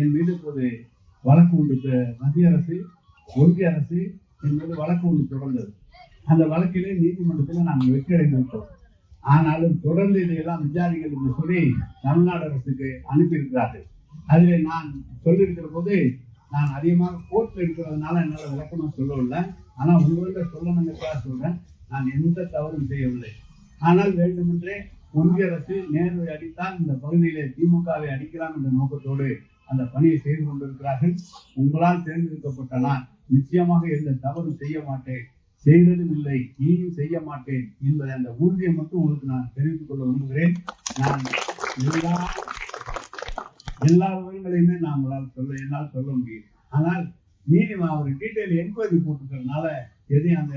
என் மீது இப்போது வழக்கு ஒன்று மத்திய அரசு ஒன்றிய அரசு என் மீது வழக்கு ஒன்று தொடர்ந்தது. அந்த வழக்கிலே நீதிமன்றத்தில் நாங்கள் வெற்றி விட்டோம் ஆனாலும் தொடர்ந்து இதையெல்லாம் விசாரிகள் என்று சொல்லி தமிழ்நாடு அரசுக்கு அனுப்பியிருக்கிறார்கள். அதில் நான் சொல்லியிருக்கிற போது நான் அதிகமாக கோர்ட்டில் இருக்கிறதுனால என்னால் விளக்கமாக சொல்லவில்லை. ஆனால் உங்கள்கிட்ட சொல்லணுங்கிறதா சொல்கிறேன் நான் எந்த தவறும் செய்யவில்லை. ஆனால் வேண்டுமென்றே ஒன்றிய அரசு நேருவை அடித்தால் இந்த பகுதியிலே திமுகவை அடிக்கலாம் என்ற நோக்கத்தோடு அந்த பணியை செய்து கொண்டிருக்கிறார்கள். உங்களால் தேர்ந்தெடுக்கப்பட்ட நான் நிச்சயமாக எந்த தவறும் செய்ய மாட்டேன். செய்ததும் இல்லை இனியும் செய்ய மாட்டேன் என்பதை அந்த உறுதியை மட்டும் உங்களுக்கு நான் தெரிவித்துக் கொள்ள விரும்புகிறேன். நான் எல்லா எல்லா விவரங்களையுமே நான் உங்களால் சொல்ல என்னால் சொல்ல முடியும். ஆனால் நீ நான் ஒரு டீட்டெயில் என்கொயரி போட்டுக்கிறதுனால எதையும் அந்த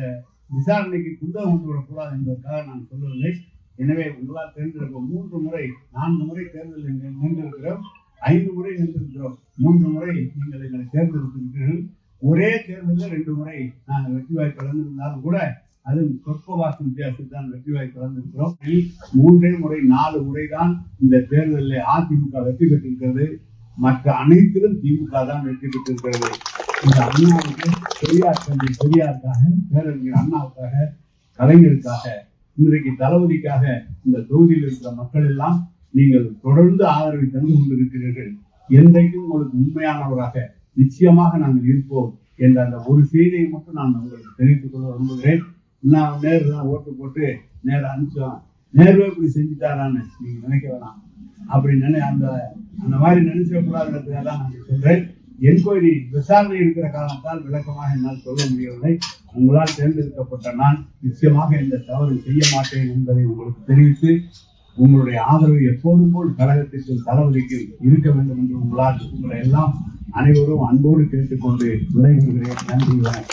விசாரணைக்கு குந்தகம் கொண்டு விடக்கூடாது என்பதற்காக நான் சொல்லவில்லை. எனவே உங்களால் தேர்ந்தெடுக்க மூன்று முறை நான்கு முறை தேர்தல் நின்றிருக்கிறோம். ஐந்து நின்றிருக்கிறோம் மூன்று முறை நீங்கள் எங்களை தேர்ந்தெடுத்திருக்கிறீர்கள். ஒரே தேர்தலில் ரெண்டு முறை நாங்கள் வெற்றி வாய்ப்பு இழந்திருந்தாலும் கூட அது சொற்ப வாக்கு வித்தியாசத்தில் தான் வெற்றி வாய்ப்பு இழந்திருக்கிறோம் மூன்றே முறை நாலு முறை தான் இந்த தேர்தலில் அதிமுக வெற்றி பெற்றிருக்கிறது. மற்ற அனைத்திலும் திமுக தான் வெற்றி பெற்றிருக்கிறது. இந்த அண்ணாவுக்கு பெரியார் தந்தை பெரியாருக்காக பேரறிஞர் அண்ணாவுக்காக கலைஞருக்காக இன்றைக்கு தளபதிக்காக இந்த தொகுதியில் இருக்கிற மக்கள் எல்லாம் நீங்கள் தொடர்ந்து ஆதரவை தந்து கொண்டிருக்கிறீர்கள். என்றைக்கும் உங்களுக்கு உண்மையானவராக நிச்சயமாக நாங்கள் இருப்போம் என்ற அந்த ஒரு செய்தியை மட்டும் நான் உங்களுக்கு தெரிவித்துக் கொள்ள விரும்புகிறேன். நான் நேரு தான் ஓட்டு போட்டு நேர அனுப்பிச்சோம் நேர்வே இப்படி செஞ்சுட்டாரான்னு நீங்க நினைக்க வேணாம். அப்படி நினை அந்த அந்த மாதிரி நினைச்சிடக்கூடாதுன்றதுக்காக தான் நான் சொல்றேன். என்கொயரி விசாரணை இருக்கிற காரணத்தால் விளக்கமாக என்னால் சொல்ல முடியவில்லை. உங்களால் தேர்ந்தெடுக்கப்பட்ட நான் நிச்சயமாக இந்த தவறு செய்ய மாட்டேன் என்பதை உங்களுக்கு தெரிவித்து உங்களுடைய ஆதரவு எப்போதும் போல் கழகத்திற்கு தளபதிக்கு இருக்க வேண்டும் என்று உங்களால் உங்களை எல்லாம் அனைவரும் அன்போடு கேட்டுக்கொண்டு விடைபெறுகிறேன். நன்றி வணக்கம்.